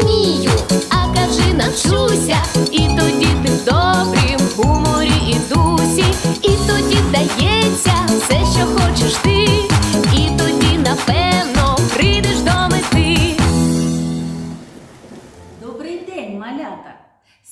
вмію, а кажи навчуся. І тоді ти в добрім гуморі і дусі, і тоді вдається все, що хочеш ти, і тоді, напевно, прийдеш до мети. Добрий день, малята!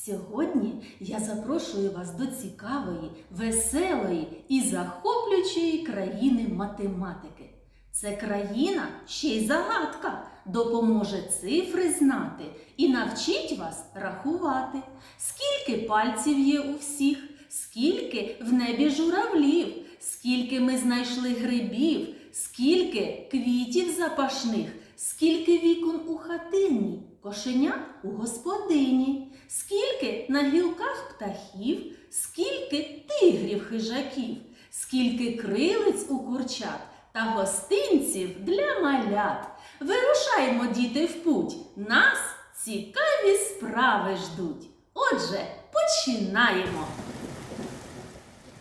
Сьогодні я запрошую вас до цікавої, веселої і захоплюючої країни математики. Це країна ще й загадка, допоможе цифри знати і навчить вас рахувати. Скільки пальців є у всіх, скільки в небі журавлів, скільки ми знайшли грибів, скільки квітів запашних, скільки вікон у хатині, кошеня у господині, скільки на гілках птахів, скільки тигрів хижаків, скільки крилиць у курчат та гостинців для малят. Вирушаймо, діти, в путь. Нас цікаві справи ждуть. Отже, починаємо.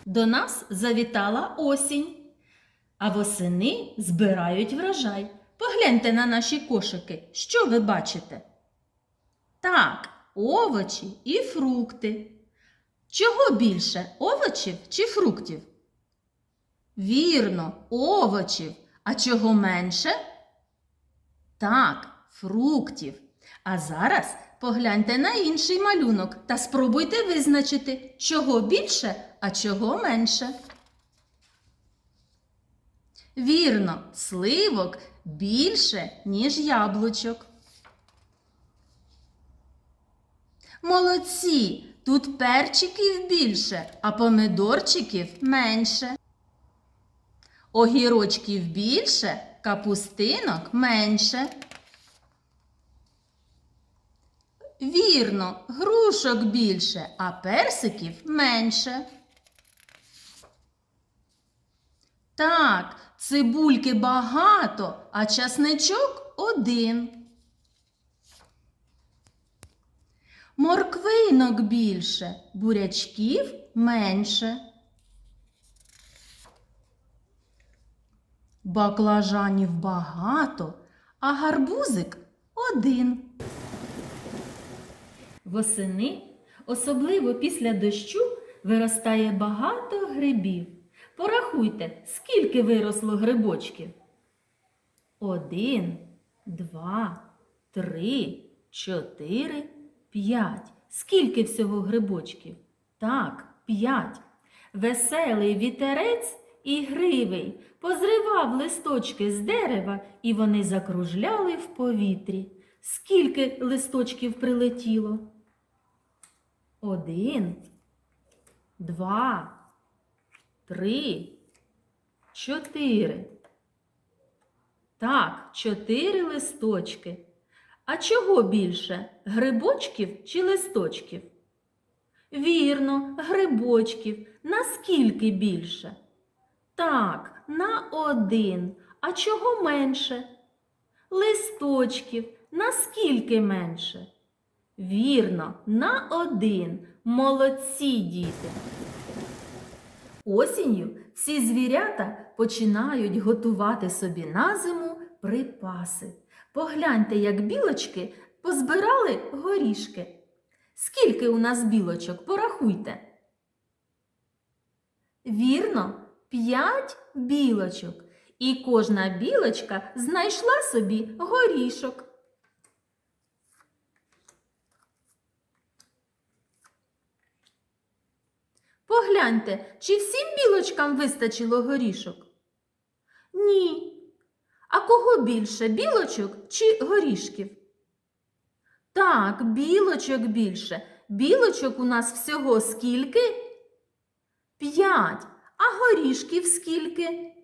До нас завітала осінь, а восени збирають врожай. Погляньте на наші кошики. Що ви бачите? Так, овочі і фрукти. Чого більше овочів чи фруктів? Вірно, овочів. А чого менше? Так, фруктів. А зараз погляньте на інший малюнок та спробуйте визначити, чого більше, а чого менше. Вірно, сливок більше, ніж яблучок. Молодці! Тут перчиків більше, а помидорчиків менше. Огірочків більше, капустинок менше. Вірно, грушок більше, а персиків менше. Так, цибульки багато, а часничок один. Морквинок більше, бурячків менше. Баклажанів багато, а гарбузик один. Восени, особливо після дощу, виростає багато грибів. Порахуйте, скільки виросло грибочків. Один, два, три, чотири, п'ять. Скільки всього грибочків? Так, п'ять. Веселий вітерець і гривий позривав листочки з дерева, і вони закружляли в повітрі. Скільки листочків прилетіло? Один, два, три, чотири. Так, чотири листочки. А чого більше? Грибочків чи листочків? Вірно, грибочків. Наскільки більше? Так, на один. А чого менше? Листочків. Наскільки менше? Вірно, на один. Молодці діти. Осінню всі звірята починають готувати собі на зиму припаси. Погляньте, як білочки позбирали горішки. Скільки у нас білочок? Порахуйте. Вірно, п'ять білочок. І кожна білочка знайшла собі горішок. Погляньте, чи всім білочкам вистачило горішок? Ні. А кого більше білочок чи горішків? Так, білочок більше. Білочок у нас всього скільки? П'ять. А горішків скільки?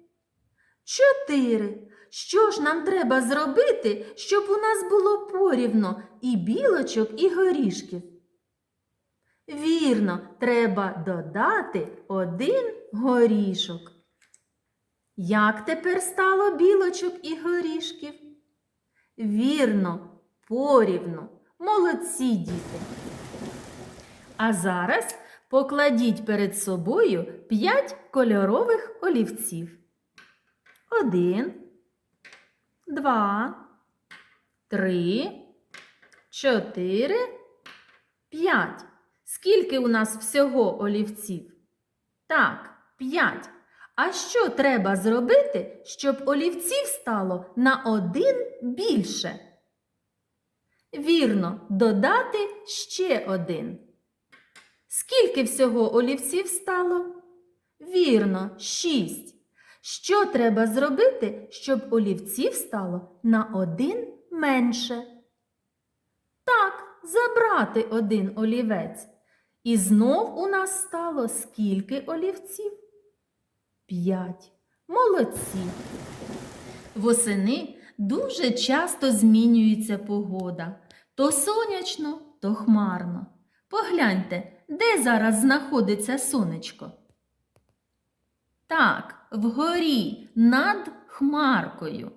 Чотири. Що ж нам треба зробити, щоб у нас було порівно і білочок, і горішків? Вірно, треба додати один горішок. Як тепер стало білочок і горішків? Вірно, порівну. Молодці діти. А зараз покладіть перед собою п'ять кольорових олівців. Один, два, три, чотири, п'ять. Скільки у нас всього олівців? Так, п'ять. А що треба зробити, щоб олівців стало на один більше? Вірно, додати ще один. Скільки всього олівців стало? Вірно, шість. Що треба зробити, щоб олівців стало на один менше? Так, забрати один олівець. І знов у нас стало скільки олівців? П'ять. Молодці. Восени дуже часто змінюється погода. То сонячно, то хмарно. Погляньте, де зараз знаходиться сонечко? Так, вгорі, над хмаркою.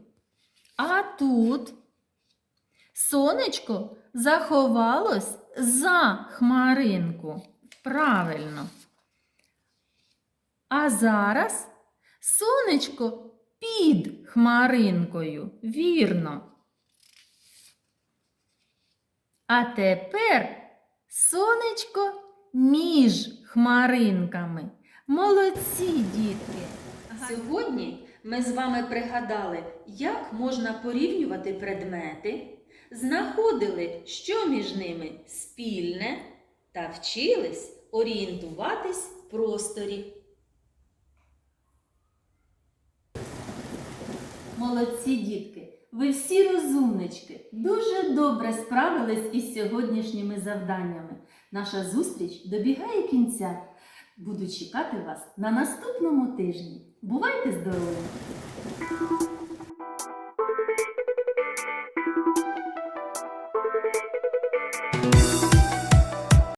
А тут сонечко заховалось за хмаринку. Правильно. А зараз сонечко під хмаринкою. Вірно. А тепер сонечко між хмаринками. Молодці, дітки! Сьогодні ми з вами пригадали, як можна порівнювати предмети, знаходили, що між ними спільне, та вчились орієнтуватись в просторі. Молодці дітки! Ви всі розумнички, дуже добре справились із сьогоднішніми завданнями. Наша зустріч добігає кінця. Буду чекати вас на наступному тижні. Бувайте здорові!